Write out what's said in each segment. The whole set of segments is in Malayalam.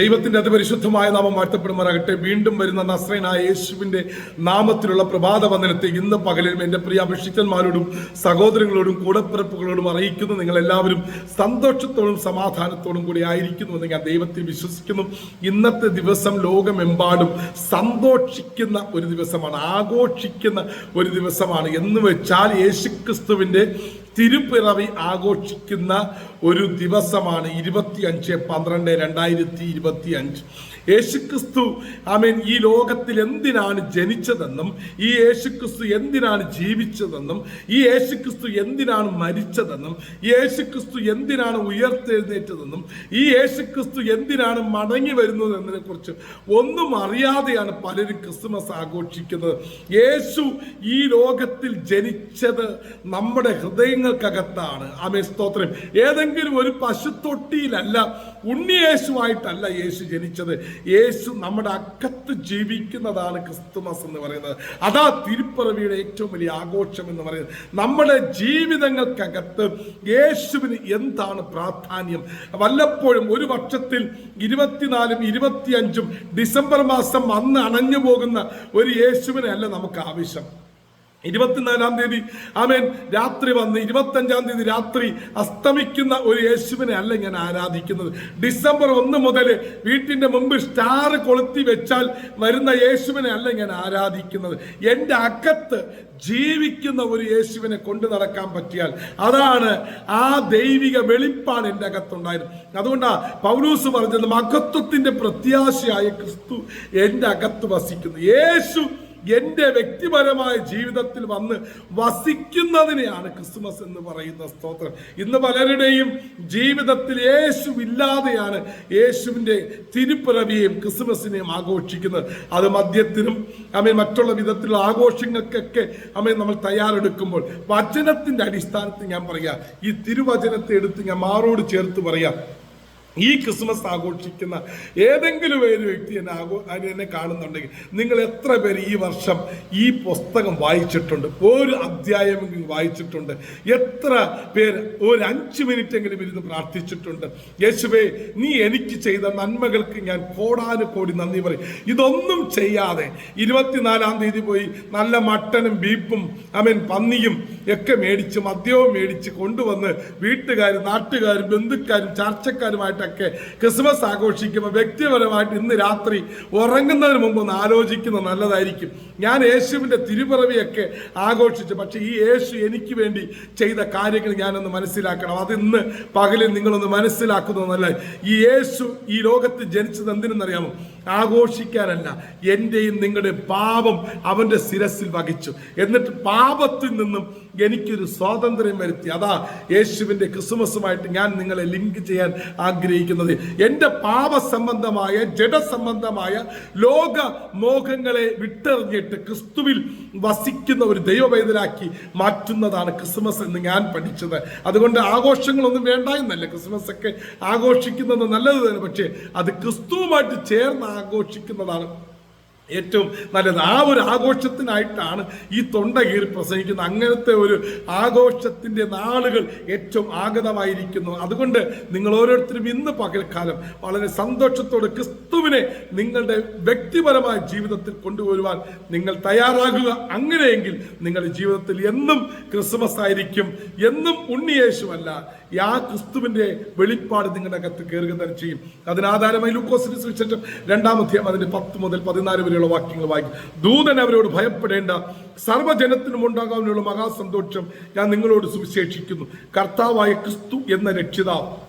ദൈവത്തിന്റെ അതിപരിശുദ്ധമായ നാമം വാഴ്ത്തപ്പെടുമാറാകട്ടെ വീണ്ടും വരുന്ന നസ്രനായ യേശുവിന്റെ നാമത്തിലുള്ള പ്രഭാത വന്ദനത്തെ ഇന്ന് പകലും എന്റെ പ്രിയ അഭിഷിക്തന്മാരോടും സഹോദരങ്ങളോടും കൂടപ്പിറപ്പുകളോടും അറിയിക്കുന്നു. നിങ്ങൾ എല്ലാവരും സന്തോഷത്തോടും സമാധാനത്തോടും കൂടി ആയിരിക്കുന്നു എന്ന് ഞാൻ ദൈവത്തിൽ വിശ്വസിക്കുന്നു. ഇന്നത്തെ ദിവസം ലോകമെമ്പാടും സന്തോഷിക്കുന്ന ഒരു ദിവസമാണ് ആഘോഷിക്കുന്ന ഒരു ദിവസമാണ്. എന്ന് വെച്ചാൽ യേശുക്രിസ്തുവിന്റെ തിരുപ്പിറവി ആഘോഷിക്കുന്ന ഒരു ദിവസമാണ് ഇരുപത്തി അഞ്ച് പന്ത്രണ്ട് രണ്ടായിരത്തി ഇരുപത്തി അഞ്ച് യേശുക്രിസ്തു ആമേൻ ഈ ലോകത്തിൽ എന്തിനാണ് ജനിച്ചതെന്നും ഈ യേശുക്രിസ്തു എന്തിനാണ് ജീവിച്ചതെന്നും ഈ യേശുക്രിസ്തു എന്തിനാണ് മരിച്ചതെന്നും ഈ യേശുക്രിസ്തു എന്തിനാണ് ഉയർത്തെഴുന്നേറ്റതെന്നും ഈ യേശുക്രിസ്തു എന്തിനാണ് മടങ്ങി വരുന്നത് എന്നതിനെ കുറിച്ച് ഒന്നും അറിയാതെയാണ് പലരും ക്രിസ്മസ് ആഘോഷിക്കുന്നത്. യേശു ഈ ലോകത്തിൽ ജനിച്ചത് നമ്മുടെ ഹൃദയങ്ങൾക്കകത്താണ് ആമേ സ്തോത്രം. ഏതെങ്കിലും ഒരു പശുത്തൊട്ടിയിലല്ല ഉണ്ണിയേശുവായിട്ടല്ല യേശു ജനിച്ചത്. യേശു നമ്മുടെ അക്കത്ത് ജീവിക്കുന്നതാണ് ക്രിസ്തുമസ് എന്ന് പറയുന്നത്. അതാ തിരുപ്പിറവിയുടെ ഏറ്റവും വലിയ ആഘോഷം എന്ന് പറയുന്നത്. നമ്മുടെ ജീവിതങ്ങൾക്കകത്ത് യേശുവിന് എന്താണ് പ്രാധാന്യം? വല്ലപ്പോഴും ഒരു വർഷത്തിൽ ഇരുപത്തിനാലും ഇരുപത്തിയഞ്ചും ഡിസംബർ മാസം അന്ന് അണഞ്ഞു പോകുന്ന ഒരു യേശുവിനെ അല്ല നമുക്ക് ആവശ്യം. ഇരുപത്തിനാലാം തീയതി. ആമേൻ. രാത്രി വന്ന് ഇരുപത്തഞ്ചാം തീയതി രാത്രി അസ്തമിക്കുന്ന ഒരു യേശുവിനെ അല്ല ഞാൻ ആരാധിക്കുന്നത്. ഡിസംബർ ഒന്ന് മുതൽ വീട്ടിന്റെ മുമ്പ് സ്റ്റാർ കൊളുത്തി വെച്ചാൽ വരുന്ന യേശുവിനെ അല്ല ഞാൻ ആരാധിക്കുന്നത്. എന്റെ അകത്ത് ജീവിക്കുന്ന ഒരു യേശുവിനെ കൊണ്ടു നടക്കാൻ പറ്റിയാൽ അതാണ് ആ ദൈവിക വെളിപ്പാട് എന്റെ അകത്തുണ്ടായിരുന്നു അതുകൊണ്ടാണ് പൗലൂസ് പറഞ്ഞത് മകത്വത്തിന്റെ പ്രത്യാശയായ ക്രിസ്തു എന്റെ അകത്ത് വസിക്കുന്നു. യേശു എന്റെ വ്യക്തിപരമായ ജീവിതത്തിൽ വന്ന് വസിക്കുന്നതിനെയാണ് ക്രിസ്മസ് എന്ന് പറയുന്ന സ്തോത്രം. ഇന്ന് പലരുടെയും ജീവിതത്തിൽ യേശു ഇല്ലാതെയാണ് യേശുവിന്റെ തിരുപ്പിറവിയെയും ക്രിസ്മസിനെയും ആഘോഷിക്കുന്നത്. അത് മദ്യത്തിനും അമ്മ മറ്റുള്ള വിധത്തിലുള്ള ആഘോഷങ്ങൾക്കൊക്കെ അമ്മ നമ്മൾ തയ്യാറെടുക്കുമ്പോൾ വചനത്തിന്റെ അടിസ്ഥാനത്തിൽ ഞാൻ പറയാം. ഈ തിരുവചനത്തെ എടുത്ത് ഞാൻ മാറോട് ചേർത്ത് പറയാം. ഈ ക്രിസ്മസ് ആഘോഷിക്കുന്ന ഏതെങ്കിലും ഒരു വ്യക്തി എന്നെ ആഘോ എന്നെ കാണുന്നുണ്ടെങ്കിൽ നിങ്ങൾ എത്ര പേര് ഈ വർഷം ഈ പുസ്തകം വായിച്ചിട്ടുണ്ട്? ഒരു അധ്യായമെങ്കിലും വായിച്ചിട്ടുണ്ട്. എത്ര പേര് ഒരു അഞ്ച് മിനിറ്റ് എങ്കിലും ഇരുന്ന് പ്രാർത്ഥിച്ചിട്ടുണ്ട്. യേശുവേ നീ എനിക്ക് ചെയ്ത നന്മകൾക്ക് ഞാൻ കോടാനു കോടി നന്ദി പറയും. ഇതൊന്നും ചെയ്യാതെ ഇരുപത്തിനാലാം തീയതി പോയി നല്ല മട്ടനും ബീപ്പും അമീൻ പന്നിയും ഒക്കെ മേടിച്ച് മദ്യവും മേടിച്ച് കൊണ്ടുവന്ന് വീട്ടുകാരും നാട്ടുകാരും ബന്ധുക്കാരും ചർച്ചക്കാരുമായിട്ടൊക്കെ ക്രിസ്മസ് ആഘോഷിക്കുമ്പോൾ വ്യക്തിപരമായിട്ട് ഇന്ന് രാത്രി ഉറങ്ങുന്നതിന് മുമ്പ് ഒന്ന് ആലോചിക്കുന്നത് നല്ലതായിരിക്കും. ഞാൻ യേശുവിന്റെ തിരുപിറവിയൊക്കെ ആഘോഷിച്ചു. പക്ഷേ ഈ യേശു എനിക്ക് വേണ്ടി ചെയ്ത കാര്യങ്ങൾ ഞാനൊന്ന് മനസ്സിലാക്കണം. അത് ഇന്ന് പകലിൽ നിങ്ങളൊന്ന് മനസ്സിലാക്കുന്നത് നല്ല ഈ യേശു ഈ ലോകത്ത് ജനിച്ചത് എന്തിനെന്നറിയാമോ? ആഘോഷിക്കാനല്ല. എന്റെയും നിങ്ങളുടെ പാപം അവന്റെ ശിരസിൽ വഹിച്ചു. എന്നിട്ട് പാപത്തിൽ നിന്നും എനിക്കൊരു സ്വാതന്ത്ര്യം വരുത്തി. അതാ യേശുവിന്റെ ക്രിസ്മസുമായിട്ട് ഞാൻ നിങ്ങളെ ലിങ്ക് ചെയ്യാൻ ആഗ്രഹിക്കുന്നത്. എന്റെ പാപസംബന്ധമായ ജഡസംബന്ധമായ ലോക മോഹങ്ങളെ വിട്ടെറിഞ്ഞിട്ട് ക്രിസ്തുവിൽ വസിക്കുന്ന ഒരു ദൈവവേദനാക്കി മാറ്റുന്നതാണ് ക്രിസ്മസ് എന്ന് ഞാൻ പഠിച്ചത്. അതുകൊണ്ട് ആഘോഷങ്ങളൊന്നും വേണ്ട എന്നല്ല. ക്രിസ്മസ് ഒക്കെ ആഘോഷിക്കുന്നത് നല്ലത് തന്നെ. പക്ഷേ അത് ക്രിസ്തുവുമായിട്ട് ചേർന്ന് ആഘോഷിക്കുന്നതാണ്. ഏറ്റവും നല്ലത്. ആ ഒരു ആഘോഷത്തിനായിട്ടാണ് ഈ തൊണ്ട കീറി പ്രസംഗിക്കുന്നത്. അങ്ങനത്തെ ഒരു ആഘോഷത്തിന്റെ നാളുകൾ ഏറ്റവും ആഗതമായിരിക്കുന്നു. അതുകൊണ്ട് നിങ്ങൾ ഓരോരുത്തരും ഇന്ന് പകൽക്കാലം വളരെ സന്തോഷത്തോടെ ക്രിസ്തുവിനെ നിങ്ങളുടെ വ്യക്തിപരമായ ജീവിതത്തിൽ കൊണ്ടുവരുവാൻ നിങ്ങൾ തയ്യാറാകുക. അങ്ങനെയെങ്കിൽ നിങ്ങളുടെ ജീവിതത്തിൽ എന്നും ക്രിസ്മസ് ആയിരിക്കും. എന്നും ഉണ്ണിയേശുവല്ല ആ ക്രിസ്തുവിന്റെ വെളിപ്പാട് നിങ്ങളുടെ അകത്ത് കയറുക തന്നെ ചെയ്യും. അതിനാധാരമായി ലൂക്കോസിന് സുവിശേഷം രണ്ടാമധ്യം അതിന്റെ പത്ത് മുതൽ പതിനാല് വരെയുള്ള വാക്യങ്ങൾ വായിക്കും. ദൂതൻ അവരോട് ഭയപ്പെടേണ്ട. സർവജനത്തിനും ഉണ്ടാകാവുന്ന മഹാസന്തോഷം ഞാൻ നിങ്ങളോട് സുവിശേഷിക്കുന്നു. കർത്താവായ ക്രിസ്തു എന്ന രക്ഷിതാവ്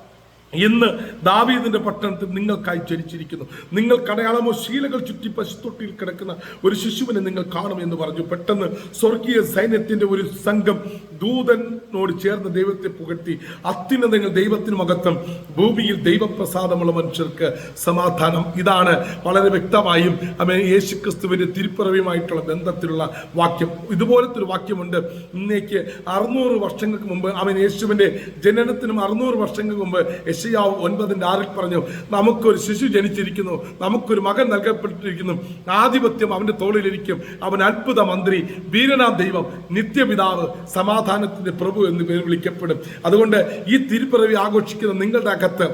ഇന്ന് ദാവീദിന്റെ പട്ടണത്തിൽ നിങ്ങൾക്കായി ജനിച്ചിരിക്കുന്നു. നിങ്ങൾ കടയാളമോ ശീലകൾ ചുറ്റി പശുത്തൊട്ടിയിൽ കിടക്കുന്ന ഒരു ശിശുവിനെ നിങ്ങൾ കാണും എന്ന് പറഞ്ഞു. പെട്ടെന്ന് സ്വർഗീയ സൈന്യത്തിന്റെ ഒരു സംഘം ദൂതനോട് ചേർന്ന് ദൈവത്തെ പുകഴ്ത്തി അത്യുന്നതങ്ങൾ ദൈവത്തിനുമകത്തും ഭൂമിയിൽ ദൈവപ്രസാദമുള്ള മനുഷ്യർക്ക് സമാധാനം. ഇതാണ് വളരെ വ്യക്തമായും അമേ യേശു ക്രിസ്തുവിന്റെ തിരുപ്പിറവിയുമായിട്ടുള്ള ബന്ധത്തിലുള്ള വാക്യം. ഇതുപോലത്തെ ഒരു വാക്യമുണ്ട്. ഇന്നേക്ക് അറുന്നൂറ് വർഷങ്ങൾക്ക് മുമ്പ് അവൻ യേശുവിന്റെ ജനനത്തിനും അറുന്നൂറ് വർഷങ്ങൾക്ക് മുമ്പ് യശയാവ് ഒൻപതിന്റെ ആറിൽ പറഞ്ഞു നമുക്കൊരു ശിശു ജനിച്ചിരിക്കുന്നു നമുക്കൊരു മകൻ നൽകപ്പെട്ടിരിക്കുന്നു ആധിപത്യം അവന്റെ തോളിലിരിക്കും അവൻ അത്ഭുത മന്ത്രി വീരനാം ദൈവം നിത്യപിതാവ് സമാധാനത്തിന്റെ പ്രഭു എന്ന് പേര് വിളിക്കപ്പെടും. അതുകൊണ്ട് ഈ തിരുപ്പിറവി ആഘോഷിക്കുന്ന നിങ്ങളുടെ അകത്ത്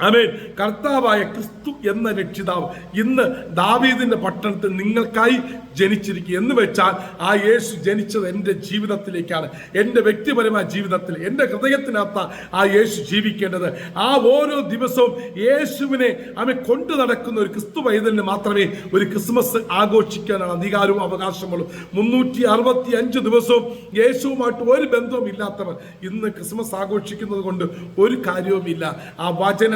ആമേൻ. കർത്താവായ ക്രിസ്തു എന്ന രക്ഷിതാവ് ഇന്ന് ദാവീദിന്റെ പട്ടണത്തിൽ നിങ്ങൾക്കായി ജനിച്ചിരിക്കുക. എന്ന് വെച്ചാൽ ആ യേശു ജനിച്ചത് എന്റെ ജീവിതത്തിലേക്കാണ്. എന്റെ വ്യക്തിപരമായ ജീവിതത്തിൽ എന്റെ ഹൃദയത്തിനകത്ത ആ യേശു ജീവിക്കേണ്ടത്. ആ ഓരോ ദിവസവും യേശുവിനെ അവൻ കൊണ്ടു നടക്കുന്ന ഒരു ക്രിസ്തു പൈതലിന് മാത്രമേ ഒരു ക്രിസ്മസ് ആഘോഷിക്കാനാണ് അധികാരവും അവകാശമുള്ളൂ മുന്നൂറ്റി അറുപത്തി അഞ്ച് ദിവസവും യേശുവുമായിട്ട് ഒരു ബന്ധവും ഇല്ലാത്തവർ ഇന്ന് ക്രിസ്മസ് ആഘോഷിക്കുന്നത് കൊണ്ട് ഒരു കാര്യവുമില്ല. ആ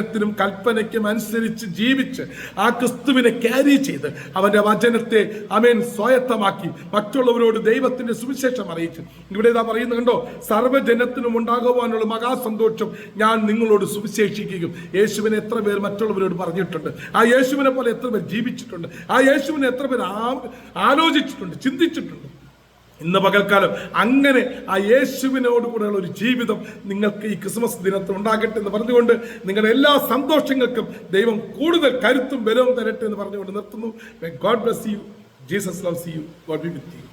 വചനത്തിനും കൽപ്പനയ്ക്കും അനുസരിച്ച് ജീവിച്ച് ആ ക്രിസ്തുവിനെ ക്യാരി ചെയ്ത് അവന്റെ വചനത്തെ അമേൻ സ്വായത്തമാക്കി. മറ്റുള്ളവരോട് ദൈവത്തിന്റെ സുവിശേഷം അറിയിച്ചു. ഇവിടെ ഇതാ പറയുന്നത് കണ്ടോ? സർവജനത്തിനും ഉണ്ടാകുവാനുള്ള മഹാസന്തോഷം ഞാൻ നിങ്ങളോട് സുവിശേഷിക്കുകയും യേശുവിനെ എത്ര പേർ മറ്റുള്ളവരോട് പറഞ്ഞിട്ടുണ്ട്. ആ യേശുവിനെ പോലെ എത്ര പേർ ജീവിച്ചിട്ടുണ്ട്. ആ യേശുവിനെ എത്ര പേർ ആലോചിച്ചിട്ടുണ്ട് ചിന്തിച്ചിട്ടുണ്ട്. ഇന്ന് പകൽക്കാലം അങ്ങനെ ആ യേശുവിനോട് കൂടെയുള്ള ഒരു ജീവിതം നിങ്ങൾക്ക് ഈ ക്രിസ്മസ് ദിനത്തിൽ ഉണ്ടാകട്ടെ എന്ന് പറഞ്ഞുകൊണ്ട് നിങ്ങളുടെ എല്ലാ സന്തോഷങ്ങൾക്കും ദൈവം കൂടുതൽ കരുത്തും ബലവും തരട്ടെ എന്ന് പറഞ്ഞുകൊണ്ട് നിർത്തുന്നു. God bless you Jesus loves you God be with you